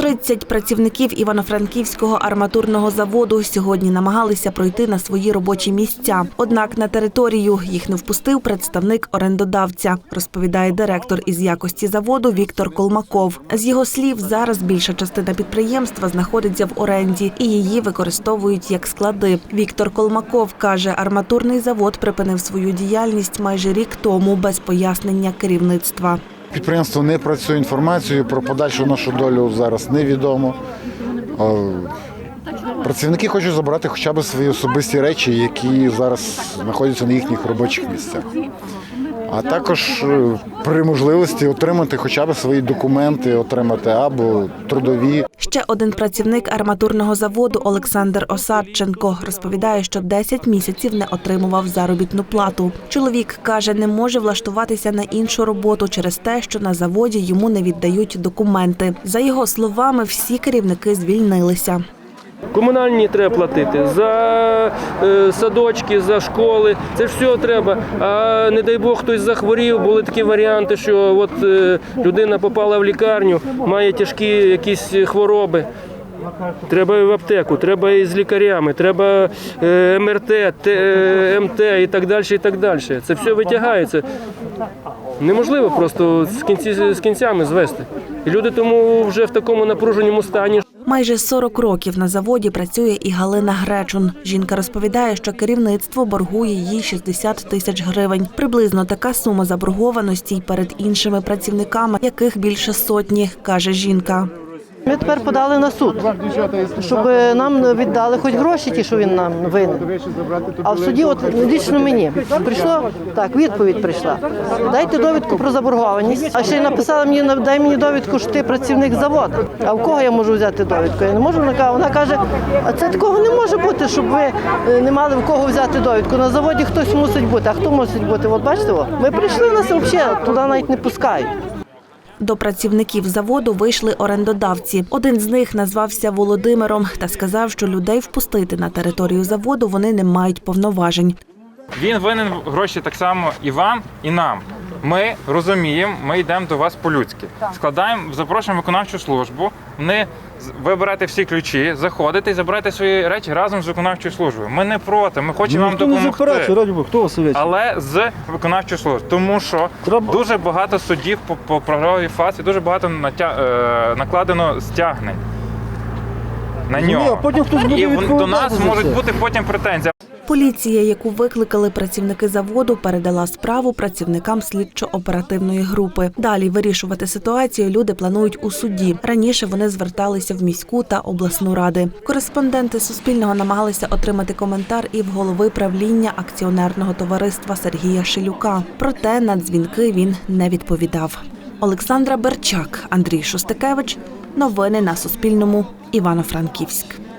130 працівників Івано-Франківського арматурного заводу сьогодні намагалися пройти на свої робочі місця. Однак на територію їх не впустив представник орендодавця, розповідає директор із якості заводу Віктор Колмаков. З його слів, зараз більша частина підприємства знаходиться в оренді і її використовують як склади. Віктор Колмаков каже, арматурний завод припинив свою діяльність майже рік тому без пояснення керівництва. Підприємство не працює інформацією про подальшу нашу долю зараз невідомо. Працівники хочуть забрати хоча б свої особисті речі, які зараз знаходяться на їхніх робочих місцях. А також е, при можливості отримати хоча б свої документи, отримати або трудові. Ще один працівник арматурного заводу Олександр Осадченко розповідає, що 10 місяців не отримував заробітну плату. Чоловік каже, не може влаштуватися на іншу роботу через те, що на заводі йому не віддають документи. За його словами, всі керівники звільнилися. Комунальні треба платити за е, садочки, за школи. Це ж все треба. А не дай Бог хтось захворів. Були такі варіанти, що от е, людина попала в лікарню, має тяжкі якісь хвороби. Треба і в аптеку, треба і з лікарями, треба е, МРТ, МТ і так далі. і так далі. Це все витягається. Неможливо просто з кінцями звести. І люди тому вже в такому напруженому стані. Майже 40 років на заводі працює і Галина Гречун. Жінка розповідає, що керівництво боргує їй 60 тисяч гривень. Приблизно така сума заборгованості й перед іншими працівниками, яких більше сотні, каже жінка. Ми тепер подали на суд, щоб нам віддали хоч гроші, ті, що він нам винен. А в суді, от лічно мені, прийшло так, відповідь прийшла. Дайте довідку про заборгованість. А ще й написала мені, дай мені довідку, що ти працівник заводу. А в кого я можу взяти довідку? Я не можу. Вона каже- а це такого не може бути, щоб ви е, не мали в кого взяти довідку. На заводі хтось мусить бути. А хто мусить бути? От бачите, ми прийшли, нас взагалі туди навіть не пускають. До працівників заводу вийшли орендодавці. Один з них назвався Володимиром та сказав, що людей впустити на територію заводу вони не мають повноважень. Він винен гроші так само і вам, і нам. Ми розуміємо, ми йдемо до вас по-людськи. Складаємо, запрошуємо виконавчу службу. Вони з- ви берете всі ключі, заходите і забираєте свої речі разом з виконавчою службою. Ми не проти, ми хочемо вам допомогти. хто вас? Але з виконавчою службою. Тому що Треба- дуже багато судів по, по програмі ФАС і дуже багато натя... е, накладено стягнень на нього. а потім хтось буде і до нас за можуть це. бути потім претензії. Поліція, яку викликали працівники заводу, передала справу працівникам слідчо-оперативної групи. Далі вирішувати ситуацію люди планують у суді. Раніше вони зверталися в міську та обласну ради. Кореспонденти Суспільного намагалися отримати коментар і в голови правління акціонерного товариства Сергія Шилюка. Проте на дзвінки він не відповідав. Олександра Берчак, Андрій Шостакевич. Новини на Суспільному. Івано-Франківськ.